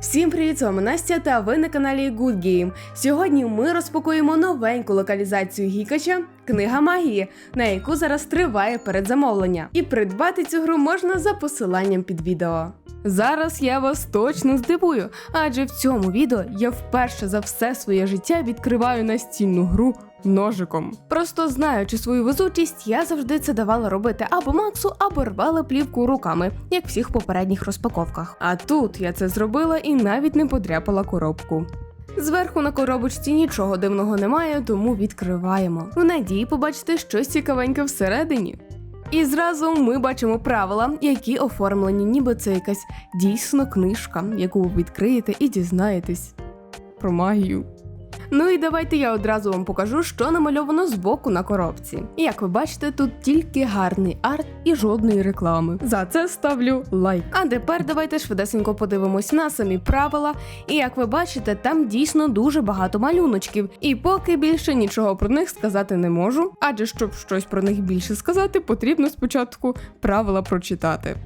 Всім привіт, з вами Настя та ви на каналі Good Game. Сьогодні ми розпакуємо новеньку локалізацію Гікача Книга магії, на яку зараз триває передзамовлення. І придбати цю гру можна за посиланням під відео. Зараз я вас точно здивую, адже в цьому відео я вперше за все своє життя відкриваю настільну гру ножиком. Просто знаючи свою везучість, я завжди це давала робити або Максу, або рвала плівку руками, як всіх попередніх розпаковках. А тут я це зробила і навіть не подряпала коробку. Зверху на коробочці нічого дивного немає, тому відкриваємо. В надії побачити щось цікавеньке всередині. І зразу ми бачимо правила, які оформлені, ніби це якась дійсно книжка, яку ви відкриєте і дізнаєтесь про магію. Ну і давайте я одразу вам покажу, що намальовано збоку на коробці. І як ви бачите, тут тільки гарний арт і жодної реклами. За це ставлю лайк. А тепер давайте швидесенько подивимось на самі правила. І як ви бачите, там дійсно дуже багато малюночків. І поки більше нічого про них сказати не можу. Адже щоб щось про них більше сказати, потрібно спочатку правила прочитати.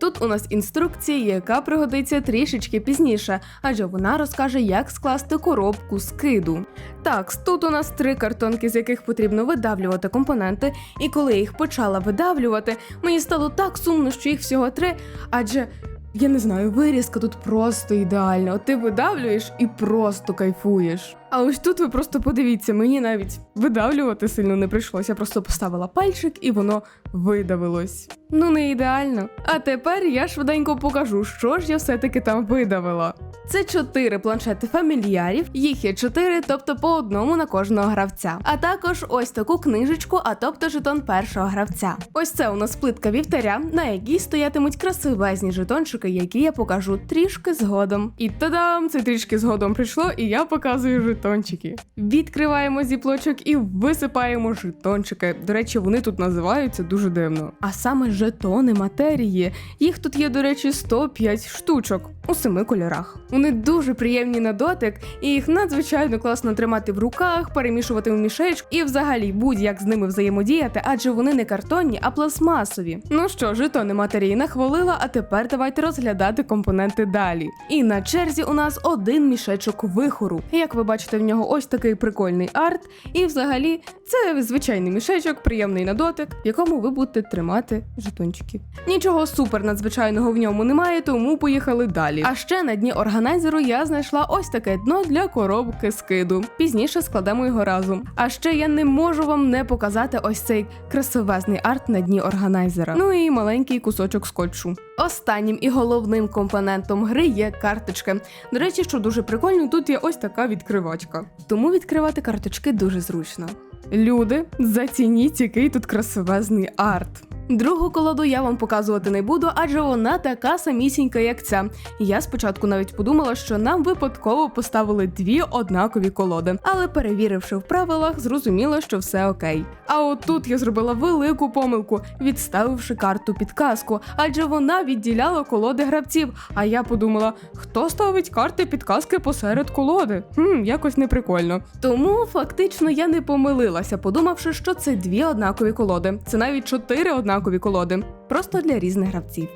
Тут у нас інструкція, яка пригодиться трішечки пізніше, адже вона розкаже, як скласти коробку скиду. Так, тут у нас три картонки, з яких потрібно видавлювати компоненти, і коли я їх почала видавлювати, мені стало так сумно, що їх всього три, адже. Я не знаю, вирізка тут просто ідеальна. Ти видавлюєш і просто кайфуєш. А ось тут ви просто подивіться, мені навіть видавлювати сильно не прийшлося. Я просто поставила пальчик і воно видавилось. Ну не ідеально. А тепер я швиденько покажу, що ж я все-таки там видавила. Це чотири планшети фамільярів, їх є чотири, тобто по одному на кожного гравця. А також ось таку книжечку, а тобто жетон першого гравця. Ось це у нас плитка вівтаря, на якій стоятимуть красивезні жетончики, які я покажу трішки згодом. І тадам! Це трішки згодом прийшло, і я показую жетончики. Відкриваємо зіплочок і висипаємо жетончики. До речі, вони тут називаються дуже дивно. А саме жетони матерії. Їх тут є, до речі, 105 штучок у семи кольорах. Вони дуже приємні на дотик, і їх надзвичайно класно тримати в руках, перемішувати в мішечку і взагалі будь-як з ними взаємодіяти, адже вони не картонні, а пластмасові. Ну що, жетони матерії нахвалила, а тепер давайте розглядати компоненти далі. І на черзі у нас один мішечок вихору. Як ви бачите, в нього ось такий прикольний арт, і взагалі це звичайний мішечок, приємний на дотик, в якому ви будете тримати жетончики. Нічого супер надзвичайного в ньому немає, тому поїхали далі. А ще на дні органайзеру я знайшла ось таке дно для коробки скиду. Пізніше складемо його разом. А ще я не можу вам не показати ось цей красивезний арт на дні органайзера. Ну і маленький кусочок скотчу. Останнім і головним компонентом гри є карточки. До речі, що дуже прикольно, тут є ось така відкривачка. Тому відкривати карточки дуже зручно. Люди, зацініть, який тут красивезний арт. Другу колоду я вам показувати не буду, адже вона така самісінька, як ця. Я спочатку навіть подумала, що нам випадково поставили дві однакові колоди, але перевіривши в правилах, зрозуміла, що все окей. А от тут я зробила велику помилку, відставивши карту підказку, адже вона відділяла колоди гравців. А я подумала, хто ставить карти підказки посеред колоди? Хм, якось неприкольно. Тому фактично я не помилилася, подумавши, що це дві однакові колоди. Це навіть чотири однакові колоди, просто для різних гравців.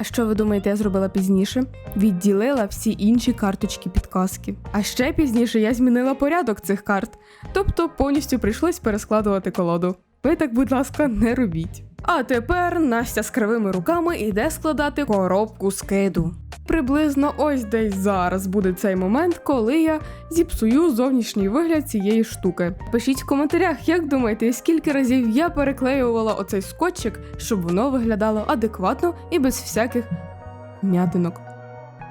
А що ви думаєте, я зробила пізніше? Відділила всі інші карточки підказки. А ще пізніше я змінила порядок цих карт, тобто повністю прийшлось перескладувати колоду. Ви так, будь ласка, не робіть. А тепер Настя з кривими руками іде складати коробку скиду. Приблизно ось десь зараз буде цей момент, коли я зіпсую зовнішній вигляд цієї штуки. Пишіть в коментарях, як думаєте, скільки разів я переклеювала оцей скотчик, щоб воно виглядало адекватно і без всяких м'ятинок.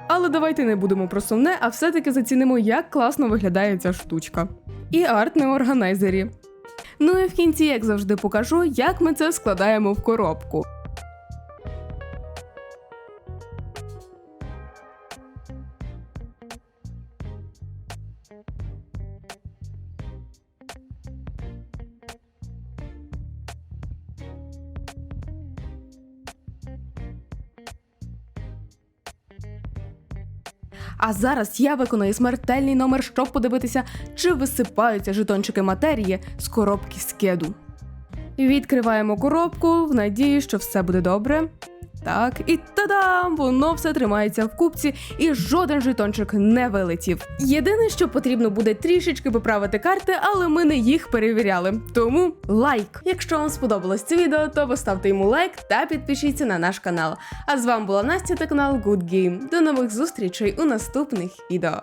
Але давайте не будемо про сумне, а все-таки зацінимо, як класно виглядає ця штучка. І арт на органайзері. Ну і в кінці, як завжди, покажу, як ми це складаємо в коробку. А зараз я виконую смертельний номер, щоб подивитися, чи висипаються жетончики матерії з коробки скеду. Відкриваємо коробку в надії, що все буде добре. Так, і та-дам! Воно все тримається в купці, і жоден жетончик не вилетів. Єдине, що потрібно буде трішечки поправити карти, але ми не їх перевіряли. Тому лайк. Якщо вам сподобалось це відео, то поставте йому лайк та підпишіться на наш канал. А з вами була Настя та канал Good Game. До нових зустрічей у наступних відео.